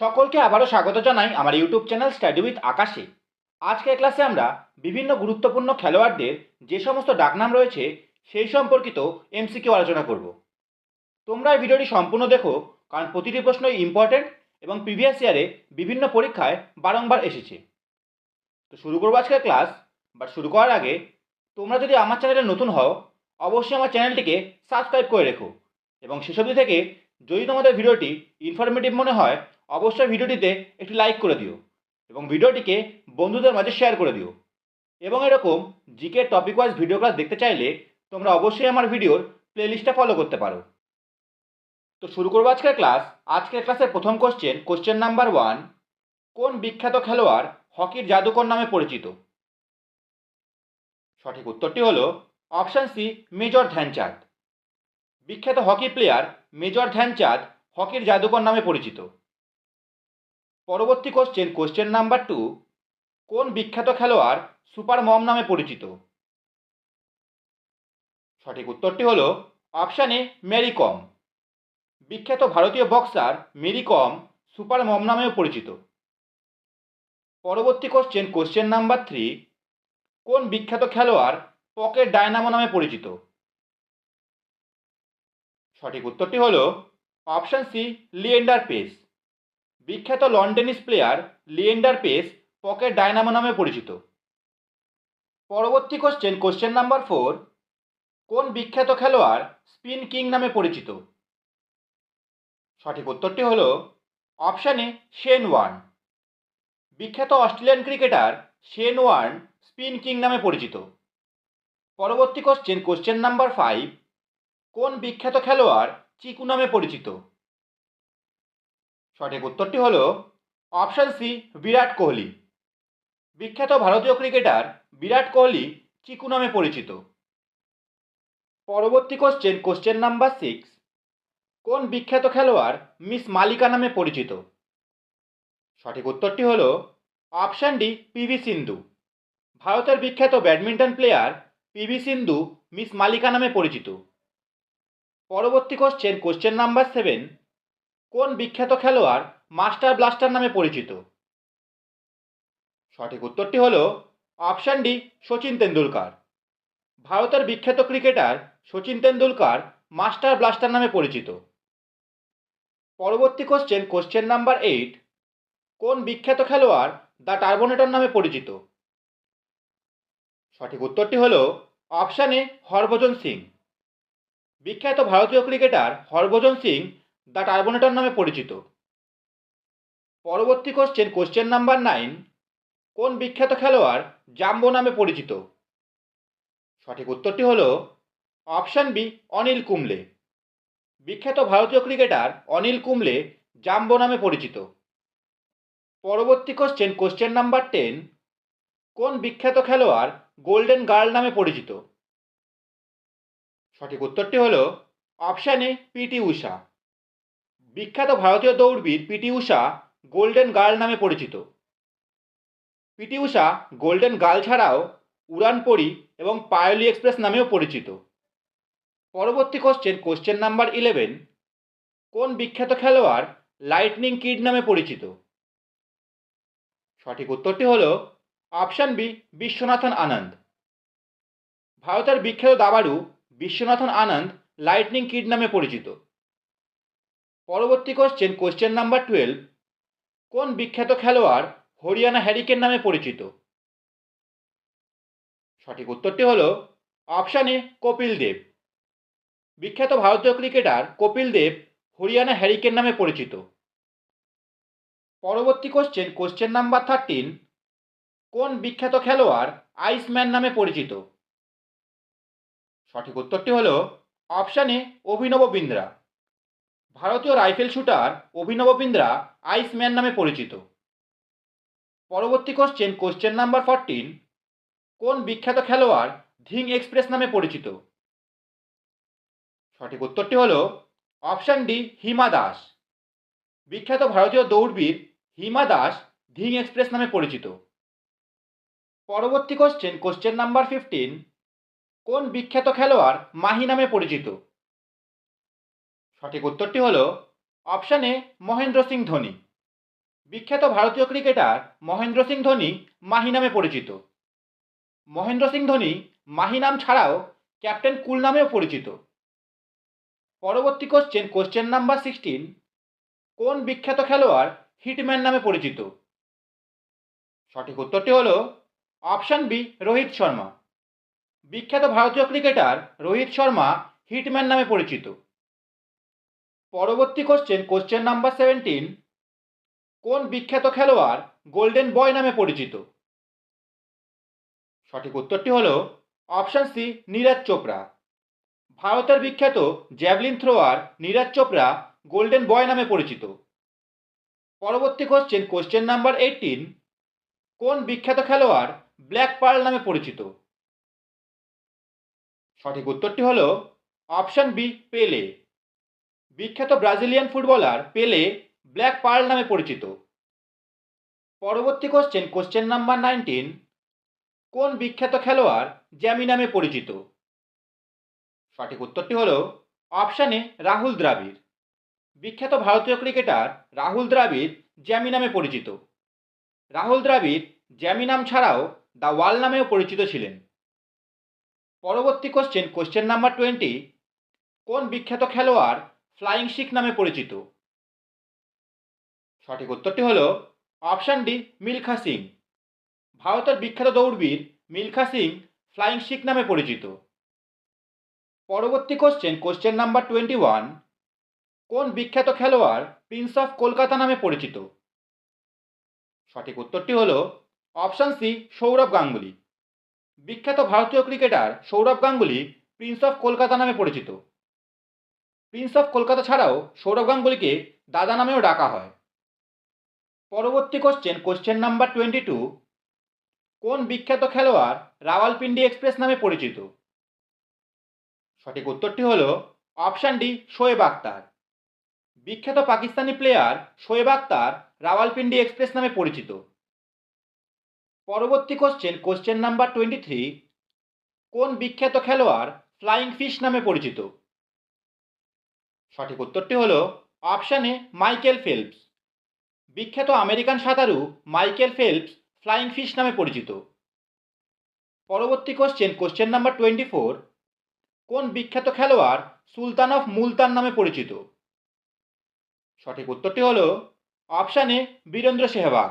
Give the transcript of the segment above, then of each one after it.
সকলকে আবারও স্বাগত জানাই আমার ইউটিউব চ্যানেল স্টাডি উইথ আকাশে। আজকের ক্লাসে আমরা বিভিন্ন গুরুত্বপূর্ণ খেলোয়াড়দের যে সমস্ত ডাকনাম রয়েছে, সেই সম্পর্কিত এমসিকিউ আলোচনা করব। তোমরা এই ভিডিওটি সম্পূর্ণ দেখো, কারণ প্রতিটি প্রশ্নই ইম্পর্টেন্ট এবং প্রিভিয়াস ইয়ারে বিভিন্ন পরীক্ষায় বারংবার এসেছে। তো শুরু করব আজকের ক্লাস বা শুরু করার আগে তোমরা যদি আমার চ্যানেলে নতুন হও, অবশ্যই আমার চ্যানেলটিকে সাবস্ক্রাইব করে রেখো। এবং সেসব থেকে যদি তোমাদের ভিডিওটি ইনফরমেটিভ মনে হয় অবশ্যই ভিডিওটিতে একটি লাইক করে দিও এবং ভিডিওটিকে বন্ধুদের মাঝে শেয়ার করে দিও। এবং এরকম GK topic wise video class দেখতে চাইলে তোমরা অবশ্যই আমার ভিডিওর প্লেলিস্টটা ফলো করতে পারো। তো শুরু করব আজকের ক্লাস আজকের ক্লাসের প্রথম কোশ্চেন কোশ্চেন নাম্বার ওয়ান কোন বিখ্যাত খেলোয়াড় হকির জাদুকর নামে পরিচিত? সঠিক উত্তরটি হলো অপশান সি মেজর ধ্যানচাঁদ। বিখ্যাত হকি প্লেয়ার মেজর ধ্যানচাঁদ হকির জাদুকর নামে পরিচিত। পরবর্তী কোশ্চেন কোশ্চেন নাম্বার টু কোন বিখ্যাত খেলোয়াড় সুপার মম নামে পরিচিত? সঠিক উত্তরটি হল অপশান মেরি কম। বিখ্যাত ভারতীয় boxer Mary Kom super mom নামেও পরিচিত। পরবর্তী কোশ্চেন কোশ্চেন নাম্বার থ্রি কোন বিখ্যাত খেলোয়াড় পকেট ডায়নামো নামে পরিচিত? সঠিক উত্তরটি হলো অপশান সি লিয়েন্ডার পেস। বিখ্যাত lawn tennis player Leander Paes pocket dynamo নামে পরিচিত। পরবর্তী কোশ্চেন কোশ্চেন নাম্বার ফোর কোন বিখ্যাত খেলোয়াড় স্পিন কিং নামে পরিচিত? সঠিক উত্তরটি হলো অপশানে শেন ওয়ার্ন বিখ্যাত Australian cricketer Shane Warne spin king নামে পরিচিত। পরবর্তী কোশ্চেন কোশ্চেন নাম্বার ফাইভ কোন বিখ্যাত খেলোয়াড় চিকু নামে পরিচিত? সঠিক উত্তরটি হল অপশান সি, বিরাট কোহলি। বিখ্যাত ভারতীয় ক্রিকেটার বিরাট কোহলি চিকু নামে পরিচিত। পরবর্তী কোশ্চেন কোশ্চেন নাম্বার সিক্স কোন বিখ্যাত খেলোয়াড় মিস মালিকা নামে পরিচিত? সঠিক উত্তরটি হল অপশান ডি পিভি সিন্ধু। ভারতের বিখ্যাত badminton player PV Sindhu miss Malika নামে পরিচিত। পরবর্তী কোশ্চেন কোশ্চেন নাম্বার সেভেন কোন বিখ্যাত খেলোয়াড় মাস্টার ব্লাস্টার নামে পরিচিত? সঠিক উত্তরটি হল অপশান ডি সচিন তেন্ডুলকার। ভারতের বিখ্যাত cricketer Sachin Tendulkar master blaster নামে পরিচিত। পরবর্তী কোশ্চেন কোশ্চেন নাম্বার এইট কোন বিখ্যাত খেলোয়াড় দ্য টার্বোনেটর নামে পরিচিত? সঠিক উত্তরটি হল অপশানে হরভজন সিং। বিখ্যাত ভারতীয় cricketer Harbhajan Singh the Turbanator নামে পরিচিত। পরবর্তী কোশ্চেন কোশ্চেন নাম্বার নাইন কোন বিখ্যাত খেলোয়াড় জাম্বো নামে পরিচিত? সঠিক উত্তরটি হল অপশান বি অনিল কুমলে বিখ্যাত ভারতীয় ক্রিকেটার অনিল কুমলে জাম্বো নামে পরিচিত। পরবর্তী কোশ্চেন কোশ্চেন নাম্বার টেন কোন বিখ্যাত খেলোয়াড় গোল্ডেন গার্ল নামে পরিচিত? সঠিক উত্তরটি হল অপশানে পিটি উষা বিখ্যাত ভারতীয় দৌড়বীর পিটি উষা গোল্ডেন গার্ল নামে পরিচিত। পিটি উষা গোল্ডেন গার্ল ছাড়াও উড়ানপড়ি এবং পায়োলি এক্সপ্রেস নামেও পরিচিত। পরবর্তী কোশ্চেন কোশ্চেন নাম্বার ইলেভেন কোন বিখ্যাত খেলোয়াড় লাইটনিং কিড নামে পরিচিত? সঠিক উত্তরটি হল অপশান বি বিশ্বনাথন আনন্দ। ভারতের বিখ্যাত দাবাড়ু বিশ্বনাথন আনন্দ লাইটনিং কিড নামে পরিচিত। পরবর্তী কোশ্চেন কোশ্চেন নাম্বার টুয়েলভ কোন বিখ্যাত খেলোয়াড় হরিয়ানা হ্যারিকেন নামে পরিচিত? সঠিক উত্তরটি হল অপশানে কপিল দেব। বিখ্যাত ভারতীয় ক্রিকেটার কপিল দেব হরিয়ানা হ্যারিকেন নামে পরিচিত। পরবর্তী কোশ্চেন কোশ্চেন নাম্বার থার্টিন কোন বিখ্যাত খেলোয়াড় আইসম্যান নামে পরিচিত? সঠিক উত্তরটি হল অপশানে অভিনব বিন্দ্রা। ভারতীয় রাইফেল শুটার অভিনব বিন্দ্রা আইসম্যান নামে পরিচিত। পরবর্তী কোশ্চেন কোশ্চেন নাম্বার ফরটিন কোন বিখ্যাত খেলোয়াড় ধিং এক্সপ্রেস নামে পরিচিত? সঠিক উত্তরটি হল অপশান ডি, হিমা দাস। বিখ্যাত ভারতীয় দৌড়বীর হিমা দাস ধিং এক্সপ্রেস নামে পরিচিত। পরবর্তী কোশ্চেন কোশ্চেন নাম্বার ফিফটিন কোন বিখ্যাত খেলোয়াড় মাহি নামে পরিচিত? সঠিক উত্তরটি হল অপশানে মহেন্দ্র সিং ধোনি। বিখ্যাত ভারতীয় ক্রিকেটার মহেন্দ্র সিং ধোনি মাহি নামে পরিচিত। মহেন্দ্র সিং ধোনি মাহি নাম ছাড়াও ক্যাপ্টেন কুল নামেও পরিচিত। পরবর্তী কোশ্চেন কোশ্চেন নাম্বার সিক্সটিন কোন বিখ্যাত খেলোয়াড় হিটম্যান নামে পরিচিত? সঠিক উত্তরটি হল অপশান বি, রোহিত শর্মা। বিখ্যাত ভারতীয় ক্রিকেটার রোহিত শর্মা হিটম্যান নামে পরিচিত। পরবর্তী কোশ্চেন কোশ্চেন নাম্বার সেভেন্টিন কোন বিখ্যাত খেলোয়াড় গোল্ডেন বয় নামে পরিচিত? সঠিক উত্তরটি হল অপশান সি নীরাজ চোপড়া। ভারতের বিখ্যাত javelin thrower Neeraj Chopra golden boy নামে পরিচিত। পরবর্তী কোশ্চেন কোশ্চেন নাম্বার এইটিন কোন বিখ্যাত খেলোয়াড় ব্ল্যাক পার্ল নামে পরিচিত? সঠিক উত্তরটি হল অপশান বি পেলে বিখ্যাত Brazilian footballer Pele black pearl নামে পরিচিত। পরবর্তী কোশ্চেন কোশ্চেন নাম্বার নাইনটিন কোন বিখ্যাত খেলোয়াড় জ্যামি নামে পরিচিত? সঠিক উত্তরটি হল অপশানে রাহুল দ্রাবিড়। বিখ্যাত ভারতীয় ক্রিকেটার রাহুল দ্রাবিড় জ্যামি নামে পরিচিত। রাহুল দ্রাবিড় জ্যামি নাম ছাড়াও দ্য ওয়াল নামেও পরিচিত ছিলেন। পরবর্তী কোশ্চেন কোশ্চেন নাম্বার টোয়েন্টি কোন বিখ্যাত খেলোয়াড় ফ্লাইং শিখ নামে পরিচিত। সঠিক উত্তরটি হল অপশান ডি, মিলখা সিং। ভারতের বিখ্যাত দৌড়বীর মিলখা সিং ফ্লাইং শিখ নামে পরিচিত। পরবর্তী question question number twenty one কোন বিখ্যাত খেলোয়াড় প্রিন্স অফ কলকাতা নামে পরিচিত? সঠিক উত্তরটি হল অপশান সি, সৌরভ গাঙ্গুলি। বিখ্যাত ভারতীয় cricketer Sourav Ganguly prince of Kolkata নামে পরিচিত। প্রিন্স অফ কলকাতা ছাড়াও সৌরভ গাঙ্গুলিকে দাদা নামেও ডাকা হয়। পরবর্তী question question number twenty two কোন বিখ্যাত খেলোয়াড় রাওয়ালপিন্ডি এক্সপ্রেস নামে পরিচিত? সঠিক উত্তরটি হল অপশান ডি শোয়েব আক্তার বিখ্যাত পাকিস্তানি প্লেয়ার শোয়েব আক্তার রাওয়ালপিন্ডি এক্সপ্রেস নামে পরিচিত। পরবর্তী question question number twenty three কোন বিখ্যাত খেলোয়াড় ফ্লাইং ফিশ নামে পরিচিত? সঠিক উত্তরটি হল অপশানে মাইকেল ফেলপস। বিখ্যাত আমেরিকান সাঁতারু মাইকেল ফেলপস ফ্লাইং ফিশ নামে পরিচিত। পরবর্তী question question number twenty four কোন বিখ্যাত খেলোয়াড় সুলতান অফ মুলতান নামে পরিচিত? সঠিক উত্তরটি হল অপশানে বীরেন্দ্র সেহবাগ।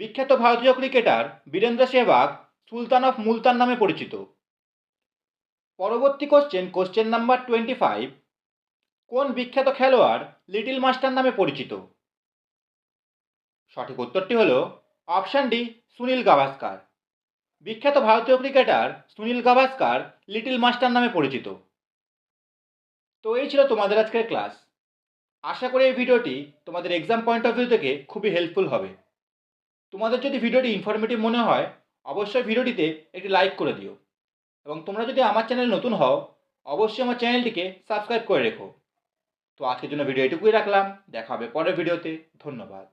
বিখ্যাত ভারতীয় cricketer Virender Sehwag Sultan of Multan নামে পরিচিত। পরবর্তী question question number twenty five কোন বিখ্যাত খেলোয়াড় লিটিল মাস্টার নামে পরিচিত? সঠিক উত্তরটি হল অপশান ডি, সুনীল গাভাস্কার। বিখ্যাত ভারতীয় cricketer Sunil Gavaskar little master নামে পরিচিত। তো এই ছিল তোমাদের আজকের ক্লাস। আশা করি এই ভিডিওটি তোমাদের এক্সাম পয়েন্ট অফ ভিউ থেকে খুবই হেল্পফুল হবে। তোমাদের যদি ভিডিওটি ইনফরমেটিভ মনে হয়, অবশ্যই ভিডিওটিতে একটি লাইক করে দিও। এবং তোমরা যদি আমার চ্যানেল নতুন হও, অবশ্যই আমার চ্যানেলটিকে সাবস্ক্রাইব করে রেখো। তো আজকের জন্য ভিডিও এটুকুই রাখলাম। দেখা হবে পরের ভিডিওতে। ধন্যবাদ।